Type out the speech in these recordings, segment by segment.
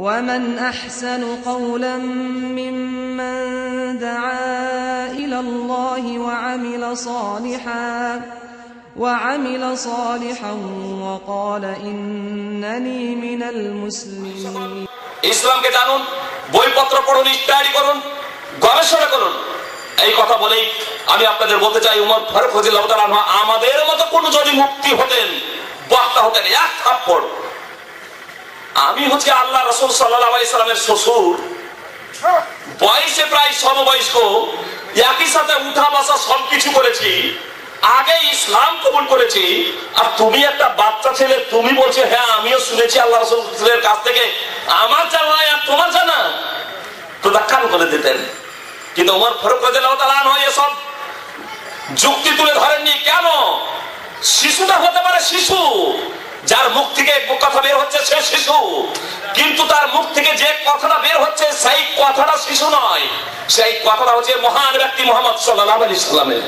ومن أحسن قولا ممن دعا إلى الله وعمل صالحا وعمل صالحا وقال إنني من المسلمين ইসলামকে জানুন বইপত্র পড়ুন স্টাডি করুন গবেষণা করুন এই কথা বলেই আমি আপনাদের বলতে চাই উমর ফারুক ফজিল্লাহ তাআলা আনহু আমাদের মতো কোন যদি মুক্তি হতেন বক্তা হতেন এক থাপ্পড় আমি হচ্ছে আল্লাহ রসুল সাল্লাহ ইসলামের শ্বশুর। বয়সে প্রায় সমবয়স্ক, একই সাথে উঠা বসা সবকিছু করেছি, আগে ইসলাম কবুল করেছি, আর তুমি একটা বাচ্চা ছেলে, তুমি বলছো হ্যাঁ আমিও শুনেছি আল্লাহ রসুলের কাছ থেকে, আমার জানা আর তোমার জানা। তো কান করে দিতেন। কিন্তু ওমর ফারুক নয় এসব যুক্তি তুলে ধরেননি। কেন? শিশুটা হতে পারে শিশু। যার মুখ থেকে কথা বের হচ্ছে সে শিশু। কিন্তু তার মুখ থেকে যে কথাটা বের হচ্ছে সেই কথাটা শিশু নয়। সেই কথাটা হচ্ছে মহান ব্যক্তি মোহাম্মদ সাল্লাহ আলী সাল্লামের।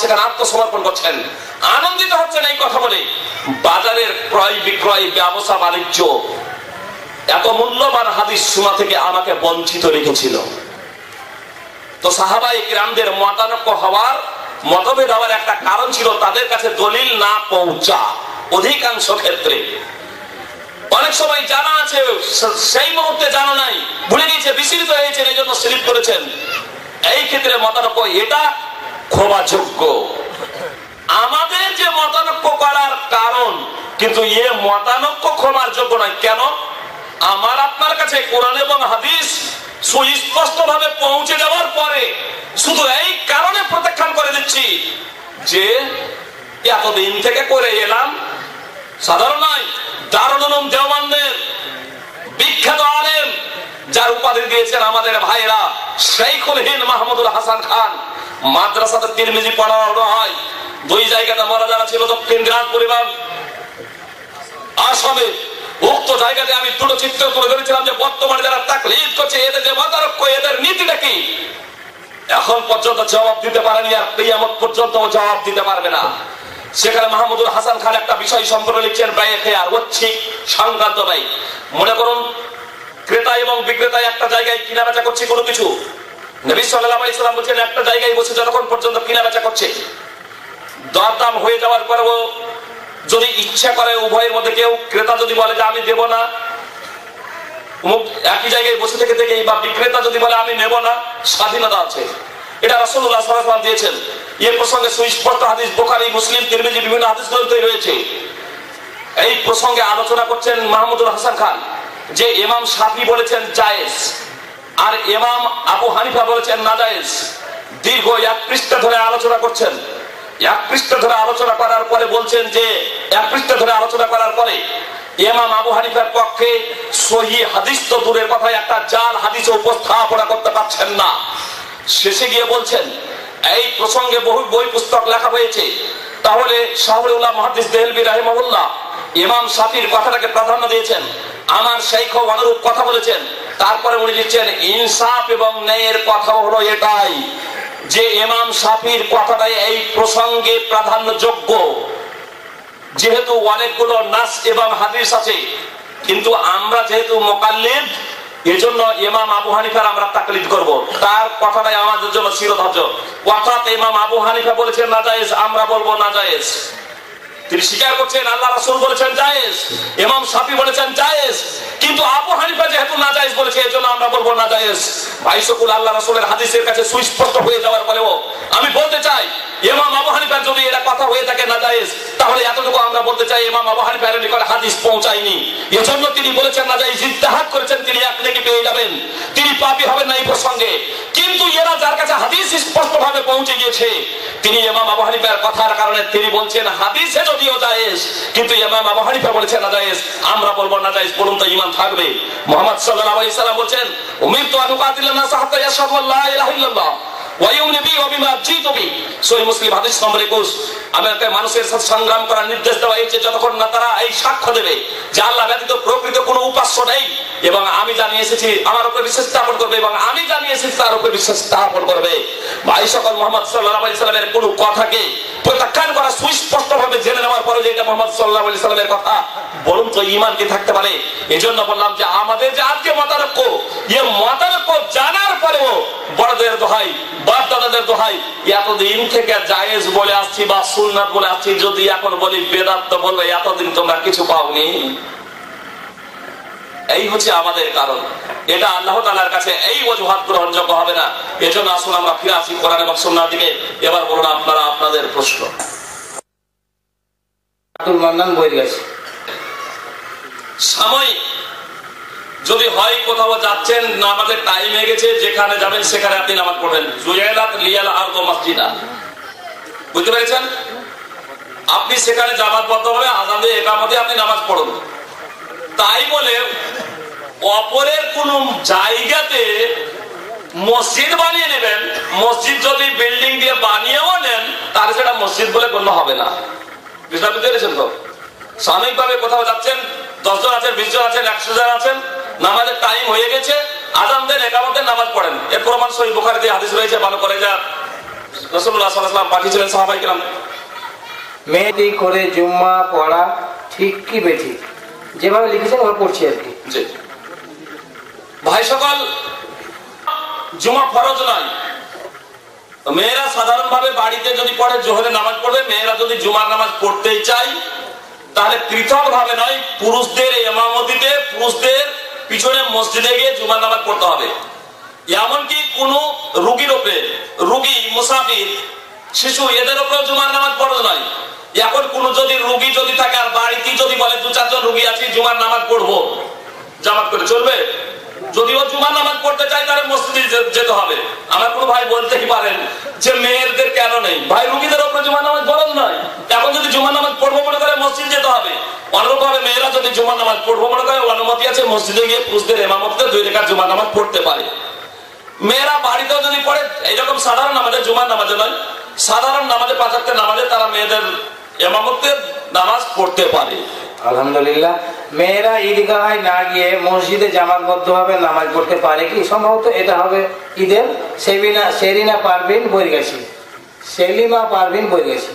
সেখানে আত্মসমর্পণ করছেন। আনন্দিত হচ্ছেন এই কথা বলে। বাজারের ক্রয় বিক্রয় ব্যবসা বাণিজ্য এত হাদিস থেকে আমাকে বঞ্চিত রেখেছিল। তো সাহাবাই গ্রামদের মতানক্য হওয়ার মতভেদ হওয়ার একটা কারণ ছিল তাদের কাছে দলিল না পৌঁছা, অধিকাংশ ক্ষেত্রে। অনেক সময় জানা আছে, সেই মুহূর্তে জানা নাই, ভুলে গিয়েছে, বিস্মৃত হয়েছে, এই জন্য স্লিপ করেছেন। এই ক্ষেত্রে মতানক্য এটা ক্ষমাযোগ্য আমাদের যে মতানক্য করার কারণ, কিন্তু এ মতানক্য ক্ষমার যোগ্য নয়। কেন? আমার আপনার কাছে কোরআন এবং হাদিস সুস্পষ্ট ভাবে পৌঁছে যাওয়ার পরে শুধু এই কারণে প্রত্যাখ্যান করে দিচ্ছি যে এতদিন থেকে করে এলাম। সাধারণ নয় দারুল দেওয়ানদের বিখ্যাত আলেম, যার উপাধি দিয়েছেন আমাদের ভাইরা শেখুল হিন মাহমুদুল হাসান খান। মাদ্রাসাতে তিরমিজি পড়ানো হয় দুই জায়গাতে মারা যারা ছিল দক্ষিণ দিনাজপুর এবং আসামে। উক্ত জায়গাতে আমি দুটো চিত্র তুলে ধরেছিলাম যে বর্তমানে যারা তাকলিদ করছে, এদের যে মতারক্য এদের নীতিটা কি? এখন পর্যন্ত জবাব দিতে পারেনি আর কিয়ামত পর্যন্ত জবাব দিতে পারবে না। সেখানে মাহমুদুল হাসান খান একটা বিষয় সম্পর্কে লিখছেন, ব্যয় খেয়ার ঐচ্ছিক সংক্রান্ত ব্যয়। মনে করুন, ক্রেতা এবং বিক্রেতা একটা জায়গায় কিনা বেচা করছে কোনো কিছু। নবী সাল্লাহ ইসলাম বলছেন, একটা জায়গায় বসে যতক্ষণ পর্যন্ত কিনা বেচা করছে, দরদাম হয়ে যাওয়ার পরেও যদি ইচ্ছা করে উভয়ের মধ্যে কেউ, ক্রেতা যদি বলে যে আমি দেব না একই জায়গায় বসে থেকে থেকে বা বিক্রেতা যদি বলে আমি নেব না, স্বাধীনতা আছে। এটা রাসুল্লাহ সাল্লাম দিয়েছেন। এ প্রসঙ্গে সুস্পষ্ট হাদিস, বোখারি, মুসলিম, তিরমিজি বিভিন্ন হাদিস গ্রন্থই রয়েছে। এই প্রসঙ্গে আলোচনা করছেন মাহমুদুল হাসান খান, যে ইমাম সাফি বলেছেন জায়েজ, আর ইমাম আবু হানিফা বলেছেন না জায়েজ দীর্ঘ এক পৃষ্ঠা ধরে আলোচনা করছেন। এক পৃষ্ঠা ধরে আলোচনা করার পরে বলছেন যে, এক পৃষ্ঠা ধরে আলোচনা করার পরে আবু হানিফার পক্ষে সহি হাদিস তো দূরের কথা, একটা জাল হাদিস উপস্থাপনা করতে পারছেন না। শেষে গিয়ে বলছেন, এই প্রসঙ্গে বহু বই পুস্তক লেখা হয়েছে। তাহলে শাহরুল্লাহ মহাদিস দেহলবি রাহিমাহুল্লাহ, ইমাম সাফির কথাটাকে প্রাধান্য দিয়েছেন, আমার শেখ অনুরূপ কথা বলেছেন, তারপরে উনি লিখছেন, ইনসাফ এবং ন্যায়ের কথা হলো এটাই। যে এমাম সাফির কথাটাই এই প্রসঙ্গে প্রাধান্য যোগ্য যেহেতু অনেকগুলো নাস এবং হাদিস আছে, কিন্তু আমরা যেহেতু মোকাল্লিদ, এজন্য ইমাম আবু হানিফার আমরা তাকলিদ করব। তার কথাটাই আমাদের জন্য শিরোধার্য। অর্থাৎ ইমাম আবু হানিফা বলেছেন, না আমরা বলব না তিনি স্বীকার করছেন, আল্লাহ রাসুল বলেছেন জায়েজ, ইমাম সাফি বলেছেন জায়েজ, কিন্তু আবু হানিফা যেহেতু না জায়েজ বলেছে, এজন্য আমরা বলব না জায়েজ ভাই সকল আল্লাহ রাসুলের হাদিসের কাছে সুস্পষ্ট হয়ে যাওয়ার পরেও আমি বলতে চাই, ইমাম আবু হানিফার যদি এটা কথা হয়ে থাকে না জায়েজ তাহলে এতটুকু আমরা বলতে চাই, ইমাম আবু হানিফার নিকটে হাদিস পৌঁছায়নি। এজন্য তিনি বলেছেন না জায়েজ করেছেন, তিনি এক নাকি পেয়ে যাবেন। তিনি পাপি হবেন না এই প্রসঙ্গে কিন্তু এরা যার কাছে হাদিস স্পষ্ট ভাবে পৌঁছে গিয়েছে। তিনি ইমাম আবু হানিফার কথার কারণে তিনি বলছেন, হাদিসে যদিও জায়েজ, কিন্তু ইমাম আবু হানিফা বলেছেন, না জায়েজ। আমরা বলব না জায়েজ তো ইমান থাকবে। মোহাম্মদ সাল্লাল্লাহু আলাইহি সাল্লাম বলছেন উমির তো আনুকাতিল্লাহ নাস হাত্তা ইয়াশহাদু আল্লা ইলাহা ইল্লাল্লাহ। ওয়ায়ুমনি বি ওয়া বিমা জিতু বি। সহিহ মুসলিম হাদিস নম্বর 21 আমাকে মানুষের সাথে সংগ্রাম করার নির্দেশ দেওয়া হয়েছে যতক্ষণ না তারা এই সাক্ষ্য দেবে যে আল্লাহ ব্যতীত প্রকৃত কোনো উপাস্য নেই এবং আমি জানিয়ে এসেছি, আমার উপরে বিশ্বাস স্থাপন করবে এবং আমি জানিয়ে এসেছি তার উপরে বিশ্বাস স্থাপন করবে। ভাই, সকল মোহাম্মদ সাল্লাল্লাহু কোনো কথাকে প্রত্যাখ্যান করা সুস্পষ্ট ভাবে জেনে নেওয়ার পরে যে এটা মোহাম্মদ সাল্লামের কথা বলুন তো ঈমান কি থাকতে পারে। এজন্য বললাম যে আমাদের যে আজকে মতানক্য, এ মতানক্য জানার পরেও বড়দের দোহাই বাপ দাদাদের দোহাই, এতদিন থেকে জায়েজ বলে আসছি বা সুন্নাত বলে আসছি, যদি এখন বলি বেদাত তো এতদিন তোমরা কিছু পাওনি। এই হচ্ছে আমাদের কারণ। এটা আল্লাহ তালার কাছে এই অজুহাত গ্রহণযোগ্য হবে না। এজন্য আসুন আমরা ফিরে আসি কোরআন এবং সুন্নার দিকে। এবার বলুন আপনারা আপনাদের প্রশ্ন। সাময়িক যদি হয় কোথাও যাচ্ছেন, নামাজের টাইম হয়ে গেছে, যেখানে যাবেন, সেখানে আপনি নামাজ পড়বেন। জুয়েলাত লিয়াল আর মসজিদা। বুঝতে পেরেছেন? আপনি সেখানে জামাতবদ্ধ হবে আজাদে একামতে আপনি নামাজ পড়ুন। তাই বলে অপরের কোন জায়গাতে মসজিদ বানিয়ে নেবেন, মসজিদ যদি বিল্ডিং দিয়ে বানিয়েও নেন, তাহলে সেটা মসজিদ বলে গণ্য হবে না। বুঝতে পেরেছেন তো? সাময়িকভাবে কোথাও যাচ্ছেন, দশজন আছেন বিশ জন আছেন, একশো জন আছেন নামাজের টাইম হয়ে গেছে আজান দেন একামতের নামাজ পড়েন। এর প্রমাণ সহি বুখারিতে হাদিস রয়েছে ভালো করে যা। রসুল্লাহ সাল্লাহ পাঠিয়েছিলেন সাহাবাই কিরাম। মেয়েটি করে জুম্মা পড়া ঠিক কি বেঠিক? যেভাবে লিখেছেন ওরা পড়ছি আর কি। ভাই সকল জুমা ফরজ নয়। মেয়েরা সাধারণ ভাবে বাড়িতে যদি পড়ে জোহরে নামাজ পড়বে মেয়েরা যদি জুমার নামাজ পড়তেই চাই তাহলে পৃথক ভাবে নয় পুরুষদের এমামতিতে পুরুষদের পিছনে মসজিদে গিয়ে জুমার নামাজ পড়তে হবে। এমনকি কোন রুগীর ওপরে, রুগী, মুসাফির, শিশু, এদের ওপরে জুমার নামাজ পড়ো নয়। এখন কোন যদি রুগী যদি থাকে, আর বাড়িতে যদি বলে, দু, চারজন রুগী আছে, জুমার নামাজ পড়ব। জামাত করে চলবে। যদিও জুমার নামাজ পড়তে চাই তাহলে মসজিদে যেতে হবে আমার কোনো ভাই বলতেই পারেন যে মেয়েদের কেন নেই ভাই রুগীদের উপরে জুমার নামাজ ফরজ নয় এখন যদি জুমার নামাজ পড়ব মনে করে মসজিদ যেতে হবে অনুরূপ ভাবে মেয়েরা যদি জুমার নামাজ পড়ব মনে করে অনুমতি আছে মসজিদে গিয়ে পুরুষদের এমামতে দুই রেখা জুমার নামাজ পড়তে পারে। মেয়েরা বাড়িতেও যদি পড়ে এইরকম সাধারণ নামাজে জুমার নামাজে নয় সাধারণ নামাজে পাঁচাত্তের নামাজে তারা মেয়েদের এমামতের নামাজ পড়তে পারে। আলহামদুলিল্লাহ মেয়েরা ঈদগাহায় না গিয়ে মসজিদে জামাতবদ্ধ ভাবে নামাজ পড়তে পারে কি? সম্ভবত এটা হবে ঈদের সেবিনা সেরিনা পারভিন বৈরগাছি সেলিমা পারভিন বৈরগাছি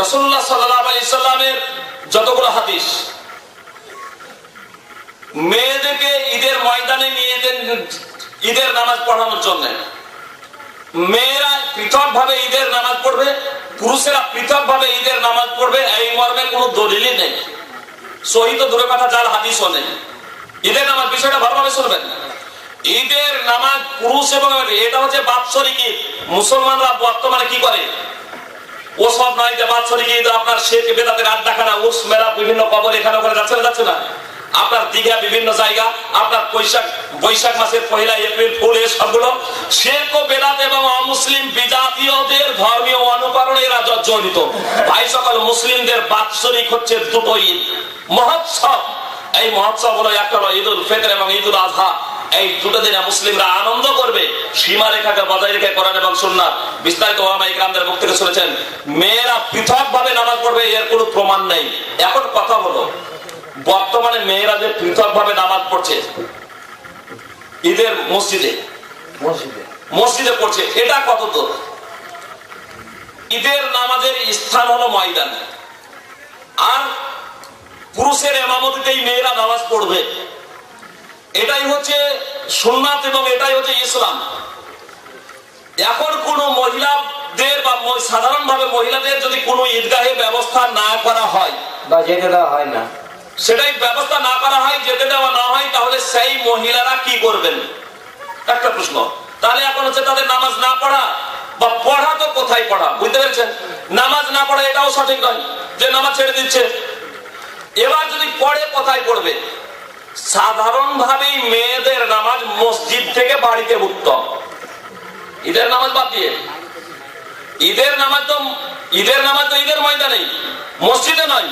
রসুল্লাহ সাল্লাহ আলি সাল্লামের যতগুলো হাদিস মেয়েদেরকে ঈদের ময়দানে নিয়ে যেতেন, ঈদের নামাজ পড়ানোর জন্য। মেয়েরা পৃথক ভাবে ঈদের নামাজ পড়বে, পুরুষেরা পৃথক ভাবে ঈদের নামাজ পড়বে, এই মর্মে কোনো দলিলই নেই। সহিত দূরে কথা, যার হাদিসও নেই। ঈদের নামাজ বিষয়টা ভালোভাবে শুনবেন। ঈদের নামাজ পুরুষ এবং এটা হচ্ছে বাৎসরিক ঈদ। মুসলমানরা বর্তমানে কি করে? ও সব নয় যে বাৎসরিক ঈদ, আপনার শেখ বেদাতের আড্ডাখানা, উস মেলা বিভিন্ন কবর এখানে ওখানে যাচ্ছে না যাচ্ছে না। আপনার দীঘা বিভিন্ন জায়গা, আপনার বৈশাখ বৈশাখ মাসের পয়লা এপ্রিল, ফুল সবগুলো। শেখ ও বেদাত এবং অমুসলিম বিজাতীয়দের ধর্মীয় অনুকরণে এরা জড়িত ভাই সকল মুসলিমদের বাৎসরিক হচ্ছে দুটো ঈদ। মহোৎসব। এই মহোৎসব হলো একটা হলো ঈদুল ফিতর এবং ঈদুল আজহা এই দুটো দিনে মুসলিমরা আনন্দ করবে। সীমা রেখাকে বজায় রেখে কোরআন এবং সুন্নাত বিস্তারিত ওলামা ইকরামদের মুখ থেকে শুনেছেন, মেয়েরা পৃথক ভাবে নামাজ পড়বে, এর কোনো প্রমাণ নেই। এখন কথা হলো বর্তমানে মেয়েরা যে পৃথক ভাবে নামাজ পড়ছে ঈদের মসজিদে মসজিদে। পড়ছে এটা কত দূর? ঈদের নামাজের স্থান হলো ময়দান। আর পুরুষের এমামতিতেই মেয়েরা নামাজ পড়বে। এটাই হচ্ছে সুন্নাত এবং এটাই হচ্ছে ইসলাম। এখন কোন মহিলাদের বা সাধারণভাবে মহিলাদের যদি কোনো ঈদগাহের ব্যবস্থা না করা হয় বা যেতে দেওয়া হয় না। সেটাই ব্যবস্থা না করা হয়, যেতে দেওয়া না হয়, তাহলে সেই মহিলারা কি করবেন? একটা প্রশ্ন। তাহলে এখন হচ্ছে তাদের নামাজ না পড়া বা পড়া তো কোথায় পড়া, বুঝতে পেরেছেন? নামাজ না পড়া এটাও সঠিক নয়, যে নামাজ ছেড়ে দিচ্ছে। এবার যদি পড়ে, কোথায় পড়বে? সাধারণ ভাবেই মেয়েদের নামাজ মসজিদ থেকে বাড়িতে উত্তম ঈদের নামাজ বাদ দিয়ে। ঈদের নামাজ তো, ঈদের নামাজ তো ঈদের ময়দানেই, মসজিদে নয়।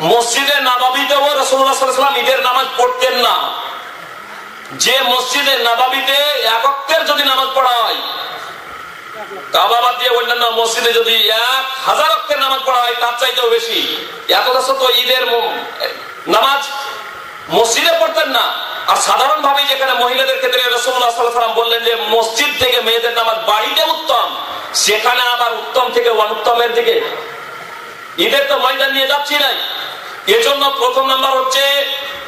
মসজিদে নাবাবিতেও রসুল্লাহ সাল্লাম ঈদের নামাজ পড়তেন না। যে মসজিদে নাবাবিতে একত্রের যদি নামাজ পড়া হয় কাবাবাদ দিয়ে অন্যান্য মসজিদে যদি এক হাজার অক্ষের নামাজ পড়া হয়, তার চাইতেও বেশি। এত তো ঈদের নামাজ মসজিদে পড়তেন না। আর সাধারণ ভাবে যেখানে মহিলাদের ক্ষেত্রে রসুল্লাহাম বললেন যে, মসজিদ থেকে মেয়েদের নামাজ বাড়িতে উত্তম, সেখানে আবার উত্তম থেকে অনুত্তমের দিকে। ঈদের তো ময়দান নিয়ে যাচ্ছি নাই। এজন্য প্রথম নাম্বার হচ্ছে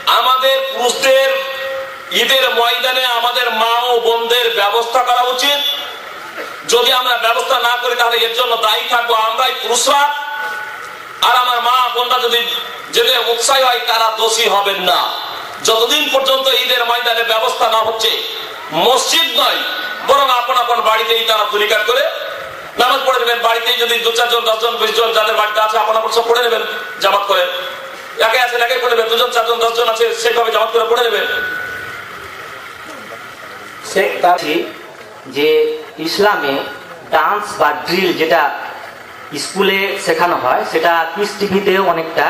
আমাদের পুরুষদের ঈদের ময়দানে আমাদের মা ও বোনদের ব্যবস্থা করা উচিত। যদি আমরা ব্যবস্থা না করি, তাহলে এর জন্য দায়ী থাকব আমরাই পুরুষরা। আর আমার মা বোনরা যদি যদি উৎসাহী হয়, তারা দোষী হবেন না। যতদিন পর্যন্ত ঈদের ময়দানে ব্যবস্থা না হচ্ছে, মসজিদ নয়, বরং আপন আপন বাড়িতেই তারা দুরিকার করে নামাজ পড়ে নেবেন। বাড়িতেই যদি দু চারজন, দশজন বিশ জন যাদের বাড়িতে আছে, আপন আপন সব পড়ে নেবেন, জামাত করে। একে আছেন একে পড়ে নেবেন দুজন, চারজন, দশজন আছে সেইভাবে জামাত করে পড়ে নেবেন যে ইসলামে ডান্স বা ড্রিল যেটা স্কুলে শেখানো হয়, সেটা পিস টিভিতেও অনেকটা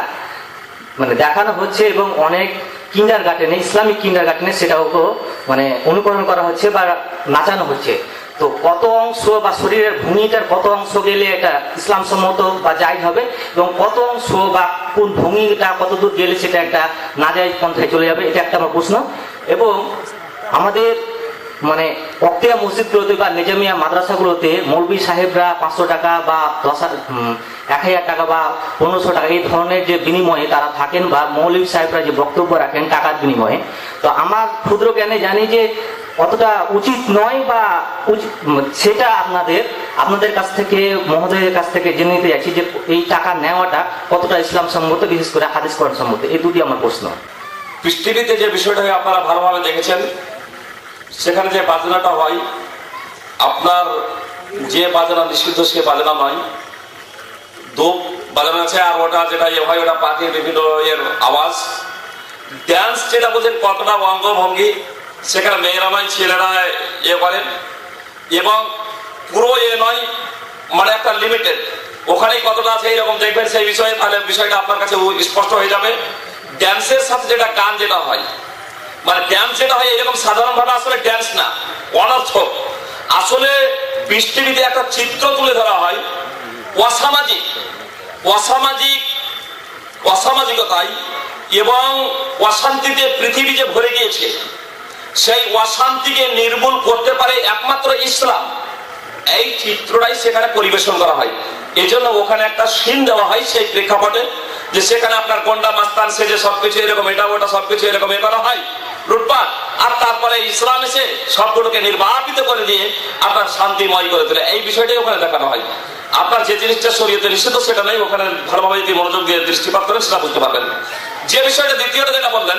মানে দেখানো হচ্ছে এবং অনেক কিন্ডার গার্ডেনে ইসলামিক কিন্ডার গার্ডেনে সেটাও মানে অনুকরণ করা হচ্ছে বা নাচানো হচ্ছে। তো কত অংশ বা শরীরের ভূমিটার কত অংশ গেলে এটা ইসলাম সম্মত বা যাই হবে? এবং কত অংশ বা কোন ভূমিটা কত দূর গেলে সেটা একটা না পন্থায় চলে যাবে? এটা একটা আমার প্রশ্ন। এবং আমাদের মানে অক্তিয়া মসজিদগুলোতে বা নিজামিয়া মাদ্রাসাগুলোতে মৌলবী সাহেবরা পাঁচশো টাকা বা দশ এক হাজার টাকা বা পনেরোশো টাকা এই ধরনের যে বিনিময়ে তারা থাকেন বা মৌলবী সাহেবরা যে বক্তব্য রাখেন টাকার বিনিময়ে, তো আমার ক্ষুদ্র জ্ঞানে জানি যে অতটা উচিত নয় বা সেটা আপনাদের আপনাদের কাছ থেকে, মহোদয়ের কাছ থেকে জেনে নিতে যাচ্ছি যে এই টাকা নেওয়াটা কতটা ইসলাম সম্মত, বিশেষ করে হাদিস করার সম্মত। এই দুটি আমার প্রশ্ন। পৃথিবীতে যে বিষয়টা আপনারা ভালোভাবে দেখেছেন, সেখানে যে বাজনাটা হয়, আপনার যে বাজনা নিষিদ্ধ, সে বাজনা নয়। দোপ বাজানো আছে, আর ওটা যেটা ইয়ে হয়, ওটা পাখির বিভিন্ন এর আওয়াজ। ড্যান্স যেটা বলছেন কতটা অঙ্গভঙ্গি সেখানে মেয়েরা নয় ছেলেরা ইয়ে করেন। এবং পুরো এ নয় মানে একটা লিমিটেড ওখানে কতটা আছে এইরকম দেখবেন, সেই বিষয়ে তাহলে বিষয়টা আপনার কাছে স্পষ্ট হয়ে যাবে। ড্যান্সের সাথে যেটা গান যেটা হয় মানে ড্যান্স যেটা হয় এরকম সাধারণ ভাবে আসলে ড্যান্স না, অনর্থক। আসলে পৃষ্টিবিতে একটা চিত্র তুলে ধরা হয়, অসামাজিক অসামাজিক, অসামাজিকতায় এবং অশান্তিতে পৃথিবী যে ভরে গিয়েছে সেই অশান্তিকে নির্মূল করতে পারে একমাত্র ইসলাম। এই চিত্রটাই সেখানে পরিবেশন করা হয়। এই জন্য ওখানে একটা সিন দেওয়া হয় সেই প্রেক্ষাপটে যে সেখানে আপনার গন্ডা, মাস্তান, সেজে সবকিছু এরকম, এটা ওটা সবকিছু এরকম এ করা হয় লুটপাট। আর তারপরে ইসলাম এসে সবগুলোকে নির্বাপিত করে দিয়ে আপনার শান্তিময় করে তোলে। এই বিষয়টাই ওখানে দেখানো হয়। আপনার যে জিনিসটা শরীয়তে নিষিদ্ধ, সেটা নেই। ওখানে ভালোভাবে যদি মনোযোগ দিয়ে দৃষ্টিপাত করেন, সেটা বুঝতে পারবেন। যে বিষয়টা দ্বিতীয়টা যেটা বললেন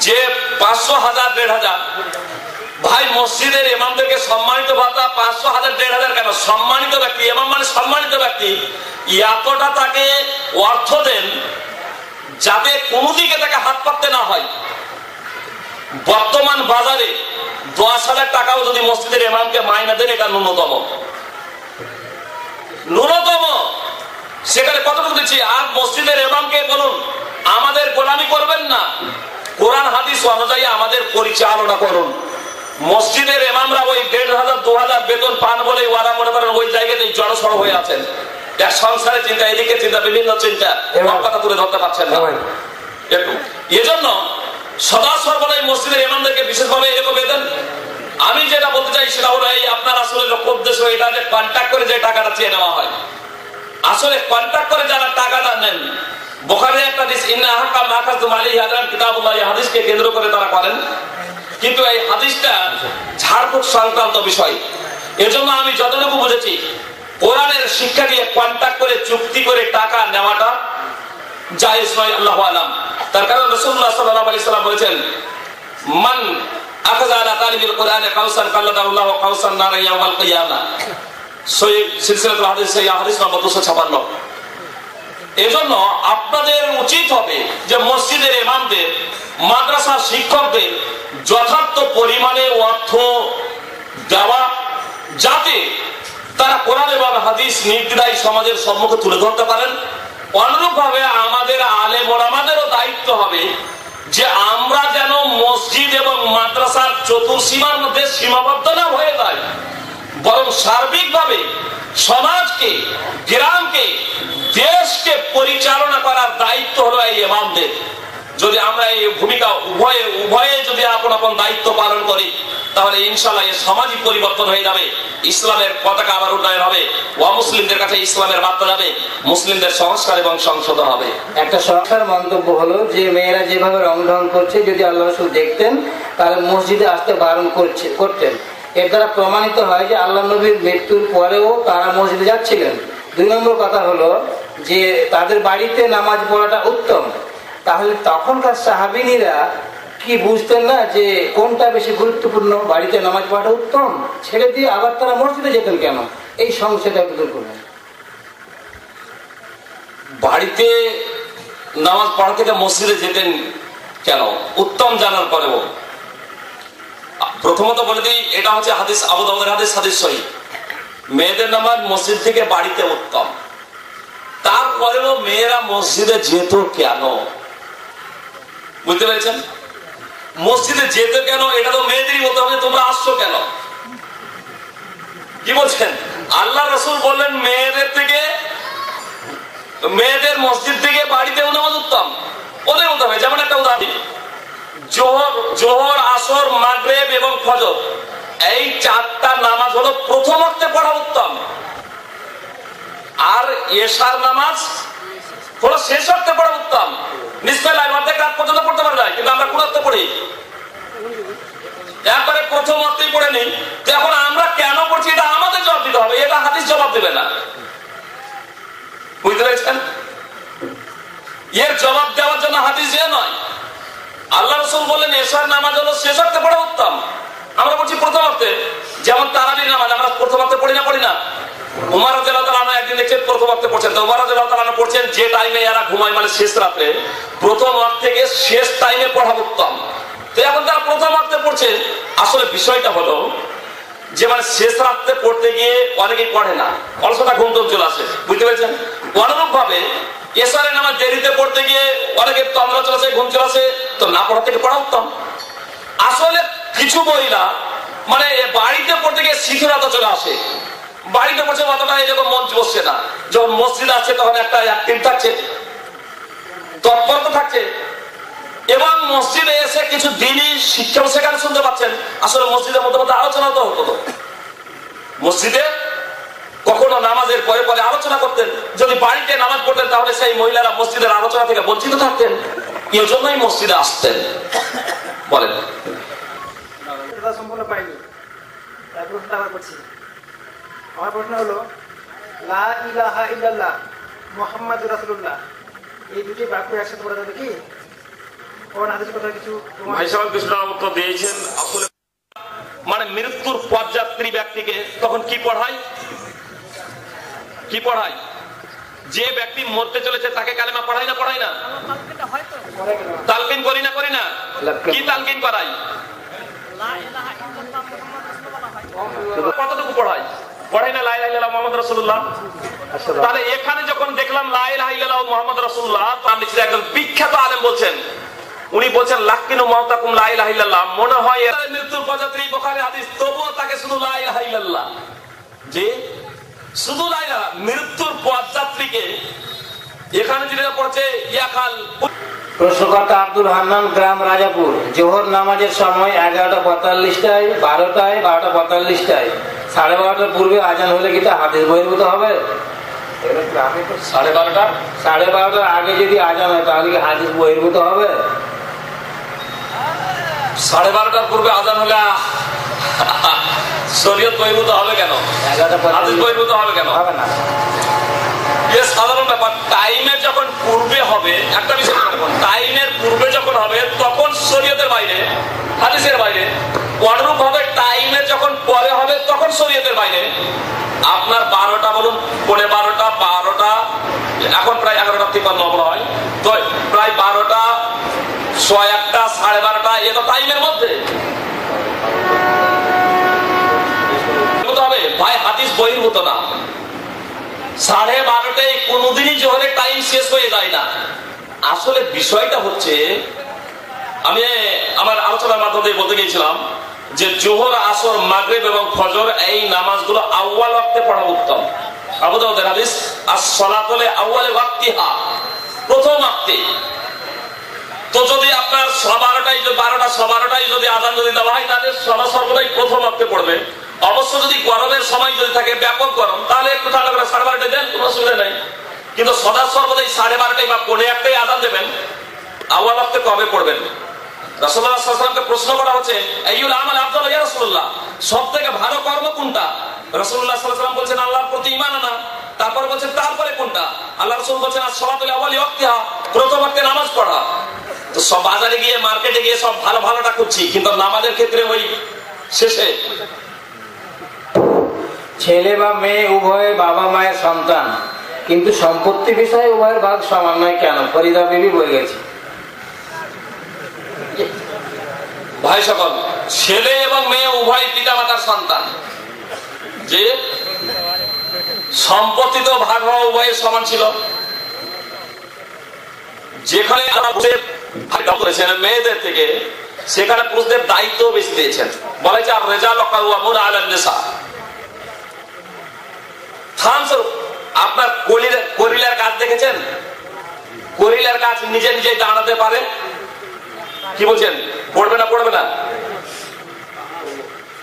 যে পাঁচশো হাজার, দেড় হাজার। ভাই, মসজিদের ইমামদেরকে সম্মানিত ভাতা, পাঁচশো হাজার, দেড় হাজার কেন? সম্মানিত ব্যক্তি এমাম মানে সম্মানিত ব্যক্তি। এতটা তাকে অর্থ দেন যাতে কোনো দিকে তাকে হাত পাততে না হয়। বর্তমান বাজারে দশ হাজার টাকাও যদি মসজিদের এমামকে মাইনা দেন, এটা ন্যূনতম। ন্যূনতম। সেখানে কতটুকু দিচ্ছি? আর মসজিদের এমামকে বলুন, আমাদের গোলামি করবেন না। কোরআন হাদিস অনুযায়ী আমাদের পরিচালনা করুন। মসজিদের এমামরা ওই দেড় হাজার দু হাজার বেতন পান বলে ওরা মনে করেন ওই জায়গাতে জড়সড় হয়ে আছেন। এক চিন্তা এদিকে চিন্তা বিভিন্ন চিন্তা। কথা তুলে ধরতে পারছেন না। একটু। এজন্য সদা সর্বদাই মসজিদের ইমামদেরকে বিশেষভাবে এরকম বেতন। আমি যেটা বলতে চাই সেটা হলো এই আপনার আসলে লক্ষ্য উদ্দেশ্য এটা যে কন্ট্যাক্ট করে যে টাকাটা চেয়ে নেওয়া হয়। আসলে কন্ট্যাক্ট করে যারা টাকাটা নেন বোখারে একটা দিস তারা করেন। কিন্তু এই হাদিসটা সংক্রান্ত বিষয়। এজন্য আমি যতটুকু বুঝেছি, কোরআনের শিক্ষা দিয়ে কন্ট্যাক্ট করে, চুক্তি করে টাকা নেওয়াটা জায়েজ নয়, আল্লাহ আলাম। তার কারণ রসুল্লাহ সাল্লাম বলেছেন, মান আখাযা আলা তালিবিল সহিহ হাদিস সেই হাদিস নম্বর 256 এজন্য আপনাদের উচিত হবে যে মসজিদের ইমামদের মাদ্রাসার শিক্ষকদের যথার্থ পরিমাণে অর্থ দেওয়া, যাতে তারা কোরআন এবং হাদিস নির্দিদায় সমাজের সম্মুখে তুলে ধরতে পারেন। অনুরূপ ভাবে আমাদের আলে মোরামাদেরও দায়িত্ব হবে যে আমরা যেন মসজিদ এবং মাদ্রাসার চতুর্সীমার মধ্যে সীমাবদ্ধ না হয়ে যায় বরং সার্বিকভাবে সমাজকে, গ্রামকে, দেশকে পরিচালনা করার দায়িত্ব হলো এই ইমামদের। যদি আমরা এই ভূমিকা উভয়ে উভয়ে যদি আপন আপন দায়িত্ব পালন করি, তাহলে ইনশাল্লাহ এর সামাজিক পরিবর্তন হয়ে যাবে, ইসলামের পতাকা আবার উন্নয়ন হবে মুসলিমদের কাছে ইসলামের বার্তা যাবে, মুসলিমদের সংস্কার এবং সংশোধন হবে। একটা সরকার মন্তব্য হলো যে, মেয়েরা যেভাবে রং ঢং করছে, যদি আল্লাহ দেখতেন, তাহলে মসজিদে আসতে বারণ করছে, করতেন। এর দ্বারা প্রমাণিত হয় যে আল্লাহ নবীর মৃত্যুর পরেও তারা মসজিদে যাচ্ছিলেন। দুই নম্বর কথা হলো যে তাদের বাড়িতে নামাজ পড়াটা উত্তম। তাহলে তখনকার সাহাবিনীরা কি বুঝতেন না যে কোনটা বেশি গুরুত্বপূর্ণ, বাড়িতে নামাজ পড়াটা উত্তম, ছেড়ে দিয়ে আবার তারা মসজিদে যেতেন কেন? এই সংশয়টা দূর করবেন বাড়িতে নামাজ পড়া থেকে মসজিদে যেতেন কেন? উত্তম জানার পরেও। প্রথমত বলে দিই, এটা হচ্ছে হাদিস, আবু দাউদের হাদিস হাদিস সহি। মেয়েদের নামাজ মসজিদ থেকে বাড়িতে উত্তম। তারপরেও মেয়েরা মসজিদে যেত কেন? বুঝতে পেরেছেন? মসজিদে যেত কেন? এটা তো মেয়েদেরই বলতে হবে, তোমরা আসছো কেন? কি বলছেন? আল্লাহ রসুল বললেন, মেয়েদের থেকে, মেয়েদের মসজিদ থেকে বাড়িতে নামাজ উত্তম। ওদের বলতে হবে, যেমন একটা উদাহরণ। জোহর জোহর, আসর, মাগরেব এবং ফজর। এই চারটা নামাজ হলো প্রথম অর্থে পড়া উত্তম। আর এশার নামাজ হলো শেষ অর্থে পড়া উত্তম। নিশ্চয় রাত পর্যন্ত পড়তে পারা যায় কিন্তু আমরা কোন অর্থে পড়ি? একবারে প্রথম অর্থেই পড়ে নিই। এখন আমরা কেন পড়ছি? এটা আমাদের জবাব দিতে হবে, এটা হাদিস জবাব দেবে না। বুঝতে পেরেছেন? এর জবাব দেওয়ার জন্য হাদিস এ নয় আল্লাহ রসুল বললেন এসার নামাজ হলো শেষ অর্থে পড়া উত্তম। আমরা বলছি প্রথম অর্থে যেমন তারাবি নামাজ, আমরা প্রথম অর্থে পড়ি না পড়ি না? উমার রাজা একদিন দেখছেন প্রথম অর্থে পড়ছেন। তো উমার রাজা পড়ছেন যে টাইমে এরা ঘুমায় মানে শেষ রাতে। প্রথম অর্থ থেকে শেষ টাইমে পড়া উত্তম। তো এখন তারা প্রথম অর্থে পড়ছে। আসলে বিষয়টা হলো যে মানে শেষ রাত্রে পড়তে গিয়ে অনেকেই পড়ে না। অলসতা ঘুম চলে আসে। বুঝতে পেরেছেন? অনুরূপ ভাবে এসারে নামাজ দেরিতে পড়তে গিয়ে অনেকে তন্দ্রা চলে আসে ঘুম চলে আসে তো না পড়া থেকে পড়া উত্তম। আসলে কিছু মহিলা মানে বাড়িতে পড়তে গিয়ে শিথিলতা চলে আসে। বাড়িতে বসে অতটা এরকম মন বসছে না। যখন মসজিদ আছে তখন একটা অ্যাক্টিভ থাকছে। তৎপরতা থাকছে। এবং মসজিদে এসে কিছু দিনই শিক্ষাও সেখানে শুনতে পাচ্ছেন। আসলে মসজিদের মধ্যে মধ্যে আলোচনা তো হতো। মসজিদে কখনো নামাজের পরে পরে আলোচনা করতেন। যদি বাড়িতে নামাজ পড়তেন তাহলে সেই মহিলারা মসজিদের আলোচনা থেকে বঞ্চিত থাকতেন। এই জন্যই মসজিদে আসতেন। বলেন। সম্পূর্ণ পাইনি। আবার করছি আমার প্রশ্ন হলো লা ইলাহা ইল্লাল্লাহ মোহাম্মদ রাসূলুল্লাহ। এই দুটি বাক্য একসাথে পড়া যাবে কি? কোন হাদিস কথা কিছু তোমার ভাই সাহেব কৃষ্ণ উত্তর দিয়েছেন। মানে মৃত্যুর পদযাত্রী ব্যক্তিকে তখন কি পড়ায়? কি পড়ায়? যে ব্যক্তি মরতে চলেছে তাকে কালেমা পড়াই না পড়াই না? তালকিন করি না করি না? কি তালকিন করাই কতটুকু পড়াই পড়াই না লাই লাইলা মোহাম্মদ রসুল্লাহ তাহলে এখানে যখন দেখলাম লাই লাইলা মোহাম্মদ রসুল্লাহ তার নিচে একজন বিখ্যাত আলেম বলছেন। উনি বলছেন লাকিনু মনে হয় মৃত্যুর পদাত্রী বোখারি হাদিস তবুও তাকে শুধু যে শুধু লাইলা মৃত্যুর পদযাত্রীকে এখানে যেটা পড়ছে ইয়াকাল প্রশ্নকর্তা আব্দুল হান্নান গ্রাম রাজাপুর। জোহর নামাজের সময় এগারোটা পঁয়তাল্লিশটায় বারোটায় বারোটা পঁয়তাল্লিশটায়। সাড়ে বারোটার পূর্বে আজান হলে কি তা হাদিস বহির্ভূত হবে? সাড়ে বারোটা? সাড়ে বারোটার আগে যদি আজান হয় তাহলে কি হাদিস বহির্ভূত হবে? সাড়ে বারোটার পূর্বে আজান হলে শরীয়ত বহির্ভূত হবে কেন? হাদিস বহির্ভূত হবে কেন? হবে না। সাধারণ ব্যাপার টাইমের যখন পূর্বে হবে একটা বিষয় টাইমের পূর্বে যখন হবে তখন শরীয়তের বাইরে হাদিসের বাইরে অনুরূপ ভাবে টাইমের যখন পরে হবে তখন শরীয়তের বাইরে। আপনার বারোটা বলুন পৌনে বারোটা বারোটা এখন প্রায় এগারোটা তিপ্পান্ন মনে হয়। তো প্রায় বারোটা ছয় একটা সাড়ে বারোটা এ তো টাইমের মধ্যে বলতে হবে হাদিস বহির্ভূত না। সাড়ে বারোটায় কোনোদিনই জোহরের টাইম শেষ হয়ে যায় না। আসলে বিষয়টা হচ্ছে, আমি আমার আলোচনার মাধ্যমে বলতে গিয়েছিলাম যে জোহর, আসর, মাগরিব এবং ফজর এই নামাজগুলো আউয়াল ওয়াক্তে পড়া উত্তম। আর সলাতলে প্রথম তো যদি আপনার সবারোটাই বারোটা সবারোটাই যদি আদান যদি দেওয়া হয়, তাহলে সবা সর্বদাই প্রথম ওয়াক্তে পড়বে। অবশ্য যদি গরমের সময় যদি থাকে ব্যাপক গরম, তাহলে একটু ঠান্ডা করে সাড়ে বারোটায় দেন, কোনো অসুবিধা নেই। কিন্তু সদা সর্বদাই সাড়ে বারোটায় বা পৌনে একটাই আদান দেবেন আউয়াল ওয়াক্তে কবে পড়বেন? রাসূলুল্লাহকে প্রশ্ন করা হচ্ছে, আইয়ুল আমাল আফদাল ইয়া রাসূলুল্লাহ? সবথেকে ভালো কর্ম কোনটা? রাসূলুল্লাহ সাল্লাল্লাহু আলাইহি বলছেন, আল্লাহর প্রতি ঈমান আনা। তারপর বলছেন, তারপরে কোনটা? আল্লাহ রাসূল বলছেন as-সালাতুল আউয়ালি ওয়াক্তিহা, প্রথম ওয়াক্তে নামাজ পড়া। তো সব বাজারে গিয়ে, মার্কেটে গিয়ে সব ভালো ভালোটা করছি কিন্তু নামাজের ক্ষেত্রে ওই শেষে ছেলে বা মেয়ে, উভয়ে বাবা মায়ের সন্তান। কিন্তু সম্পত্তি বিষয়ে উভয়ের ভাগ সমান নয় কেন? ফরিদা বিবি বলে গেছে। ভাই সকল, ছেলে এবং মেয়ে উভয় পিতা মাতার সন্তান। যে সম্পত্তি তো ভাগ হওয়া উভয়ের সমান ছিল। যেখানে করেছেন, মেয়েদের থেকে, সেখানে পুরুষদের দায়িত্ব বেশি দিয়েছেন। বলা হয়েছে, আর রেজা থামস্বরূপ আপনার করিলার দেখেছেন? করিলার নিজে নিজেই দাঁড়াতে পারে কি বলছেন? পড়বে না পড়বে না?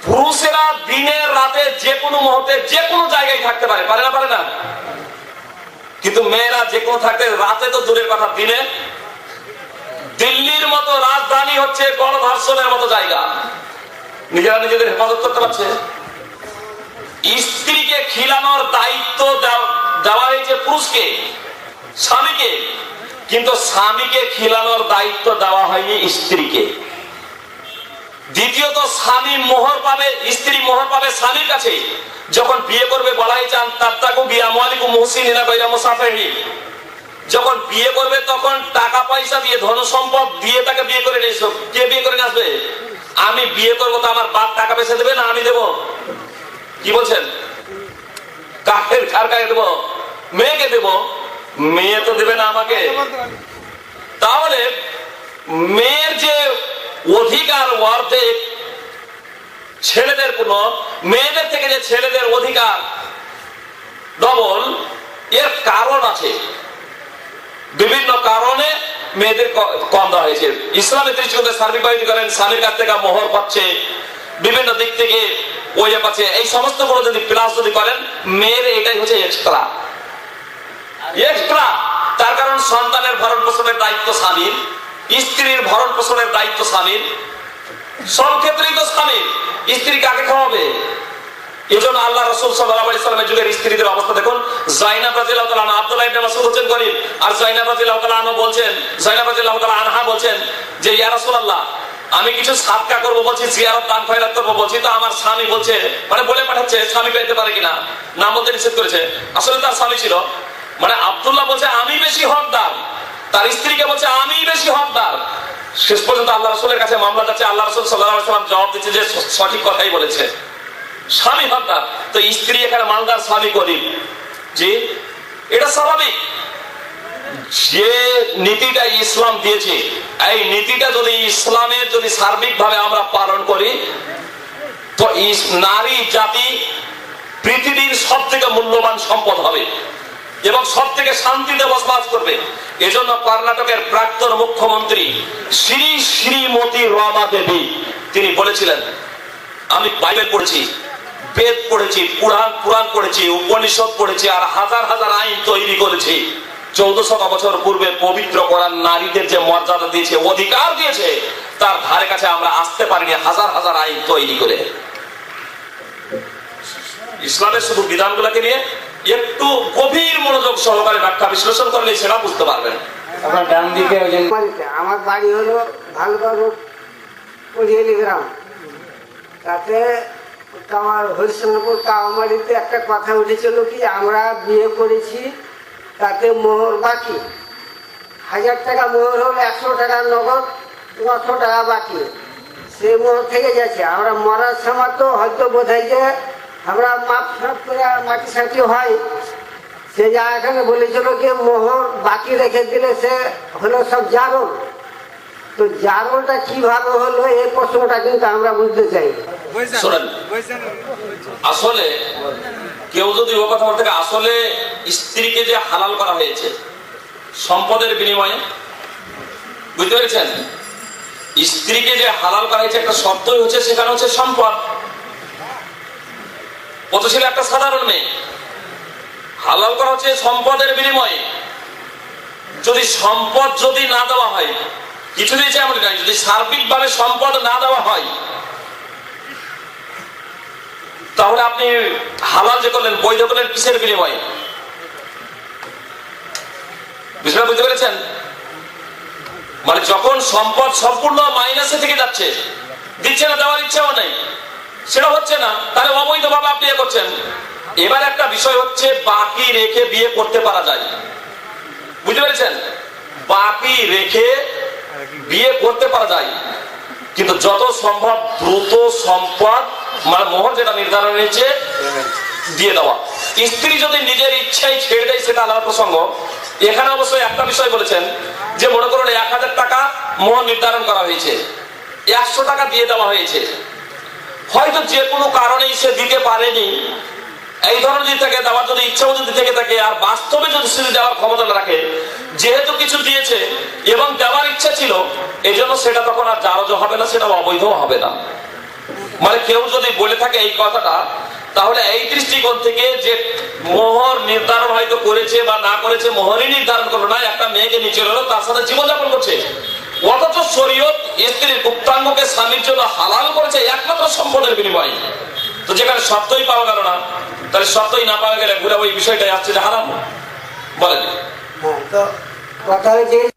পুরুষেরা দিনের রাতে যে কোনো মুহূর্তে যে কোনো জায়গায় থাকতে পারে পারে না পারে না? কিন্তু মেয়েরা যে কোনো থাকতে, রাতে তো দূরের কথা, দিনে? দিল্লির মতো রাজধানী হচ্ছে গণধর্ষণের মতো জায়গা। নিজেরা নিজেদের হেফাজত করতে পারছে? স্ত্রীকে খিলানোর পুরুষকে স্বামীকে। কিন্তু স্বামীকে খিলানোর দায়িত্ব দেওয়া হয়নি স্ত্রীকে। দ্বিতীয়ত, স্বামী মোহর পাবে, স্ত্রী মোহর পাবে স্বামীর কাছে। যখন বিয়ে করবে, বলাই চান, তাত্তাকু বিয়া, মালিকু মুহসিন যখন বিয়ে করবে, তখন টাকা পয়সা দিয়ে ধন সম্পদ দিয়ে তাকে বিয়ে করে নিয়ে। কে বিয়ে করে আসবে? আমি বিয়ে করব তো আমার বাপ টাকা পয়সা দেবে না আমি দেবো? কি বলছেন? কাকের কার কাকে দেবো? মেয়েকে দেবো। মেয়ে তো দেবে না আমাকে। তাহলে মেয়ের যে অধিকার, অর্ধেক ছেলেদের কোন মেয়েদের থেকে যে ছেলেদের অধিকার ডবল, এর কারণ আছে। বিভিন্ন কারণে মেয়েদের কম দেওয়া হয়েছে। ইসলামের দৃষ্টিকোণে সার্বিক করেন, স্বামীর কাছ থেকে মোহর পাচ্ছে, বিভিন্ন দিক থেকে ওই পাচ্ছে। এই সমস্তগুলো যদি প্লাস যদি করেন, মেয়ের এটাই হচ্ছে এক্সট্রা এক্সট্রা তার কারণ সন্তানের ভরণ পোষণের দায়িত্ব স্বামীর, স্ত্রীর ভরণ পোষণের দায়িত্ব স্বামীর সব ক্ষেত্রেই তো স্বামীর, স্ত্রী কাকে খাওয়াবে? এই জন্য আল্লাহ রসুল সাল্লাহ ইসলামের যুগের স্ত্রীদের অবস্থা দেখুন। জাইনাব রাজিল্লাহ আব্দুল্লাহ ইবনে মাসউদ হচ্ছেন গরিব। আর জাইনাব রাজিল্লাহ আনহা বলছেন, জাইনাব রাজিল্লাহ আনহা বলছেন যে, ইয়া রাসূলুল্লাহ, আমি কিছু সাদকা করব, বলছি জিয়ারত দান, খয়রাত করব, বলছি তো আমার স্বামী বলছে মানে বলে পাঠাচ্ছে, স্বামী পেতে পারে কিনা? নাম বলতে নিষেধ করেছে। আসলে তার স্বামী ছিল মানে আব্দুল্লাহ বলছে, আমি বেশি হকদার। তার স্ত্রীকে বলছে, আমি বেশি হকদার। শেষ পর্যন্ত আল্লাহ রসুলের কাছে মামলা যাচ্ছে, আল্লাহ রসুল সাল্লাহ জবাব দিচ্ছে যে, সঠিক কথাই বলেছে। স্বামী হত্যা তো স্ত্রী এখানে মালদার স্বামী গরিব জি? এটা স্বাভাবিক। যে নীতিটা ইসলাম দিয়েছে, এই নীতিটা যদি ইসলামের যদি সার্বিক ভাবে আমরা পালন করি, তো নারী, জাতি, পৃথিবীর সব থেকে মূল্যবান সম্পদ হবে। এবং সব থেকে শান্তিতে বসবাস করবে। এজন্য কর্ণাটকের প্রাক্তন মুখ্যমন্ত্রী শ্রী শ্রীমতী রমা দেবী, তিনি বলেছিলেন, আমি বাইবেল পড়েছি, বেদ পড়েছি, পুরাণ পুরাণ পড়েছি, উপনিষদ পড়েছি, আর হাজার হাজার আইন তৈরি করেছি। চৌদ্দশত বছর পূর্বে পবিত্র করার নারীদের যে মর্যাদা দিয়েছে, অধিকার দিয়েছে, তার ধারে কাছে আমরা আসতে পারিনি হাজার হাজার আইন তৈরি করে। ইসলামের শুধু বিধানগুলোকে নিয়ে একটু গভীর মনোযোগ সহকারে ব্যাখ্যা বিশ্লেষণ করলে সেটা বুঝতে পারবেন। আপনার ডান দিকে আমার বাড়ি হলো রোড গ্রাম। তাতে আমার হরিশ্চন্দ্রপুর কামারিতে একটা কথা উঠেছিল কি আমরা বিয়ে করেছি তাতে মোহর বাকি। হাজার টাকা মোহর হলো একশো টাকা নগদ নশো টাকা বাকি। সে মোহর থেকে গেছে। আমরা মরার সময় তো হয়তো বোঝাই যে আমরা মাপ সাপ করে আর মাটি সাটি হয়। সে যা এখানে বলেছিল কি মোহর বাকি রেখে দিলে সে হলো সব জাগর তো জারোটা কীভাবে হলো এই প্রশ্নটা কিন্তু আমরা বুঝতে চাই। আসলে কেউ যদি ও কথা বলতে আসলে স্ত্রীকে যে হালাল করা হয়েছে সম্পদের বিনিময়ে বুঝতে পেরেছেন? স্ত্রীকে যে হালাল করা হয়েছে একটা শর্তই হচ্ছে সেখানে হচ্ছে সম্পদ। ছিল একটা সাধারণ মেয়ে। হালাল করা হচ্ছে সম্পদের বিনিময়ে। যদি সম্পদ যদি না দেওয়া হয়, কিছু দিয়েছে এমন নয় যদি সার্বিকভাবে সম্পদ না দেওয়া হয়, তাহলে আপনি হালাল যে করলেন, বৈধ করলেন কিসের বিনিময়ে? বিষয়টা বুঝতে পেরেছেন? মানে যখন সম্পদ সম্পূর্ণ মাইনাসে থেকে যাচ্ছে, দিচ্ছে না, দেওয়ার ইচ্ছাও নেই। সেটা হচ্ছে না। তাহলে অবৈধভাবে আপনি ইয়ে করছেন। এবার একটা বিষয় হচ্ছে, বাকি রেখে বিয়ে করতে পারা যায়। বুঝতে পেরেছেন? বাকি রেখে বিয়ে করতে পারা যায়। কিন্তু যত সম্ভব দ্রুত সম্পদ মানে মোহর যেটা নির্ধারণ হয়েছে, দিয়ে দেওয়া। স্ত্রী যদি নিজের ইচ্ছাই ছেড়ে দেয়, সেটা আলাদা প্রসঙ্গ। এখানে অবশ্যই একটা বিষয় বলেছেন যে, মনে করুন, এক হাজার টাকা মোহর নির্ধারণ করা হয়েছে। একশো টাকা দিয়ে দেওয়া হয়েছে। হয়তো যে কোনো কারণেই সে দিতে পারেনি। এই ধরনের যদি থাকে দেওয়ার যদি ইচ্ছা যদি থেকে থাকে, আর বাস্তবে যদি সে দেওয়ার ক্ষমতা রাখে, যেহেতু কিছু দিয়েছে এবং দেওয়ার ইচ্ছা ছিল এই জন্য সেটা তখন আর জারজ হবে না সেটা অবৈধ হবে না। মানে কেউ যদি বলে থাকে এই কথাটা, তাহলে এই দৃষ্টিকোণ থেকে যে মোহর নির্ধারণ হয়তো করেছে বা না করেছে, মোহরই নির্ধারণ করল না, একটা মেয়েকে নিচে এলো তার সাথে জীবনযাপন করছে। অথচ শরীয়ত স্ত্রীর গুপ্তাঙ্গকে স্বামীর জন্য হালাল করেছে একমাত্র সম্পদের বিনিময়ে। তো যেখানে সত্যই পাওয়া গেল না, তাহলে সত্যই না পাওয়া গেলে ঘুরে ওই বিষয়টাই আসছে যে হারাম। বলেন। হ্যাঁ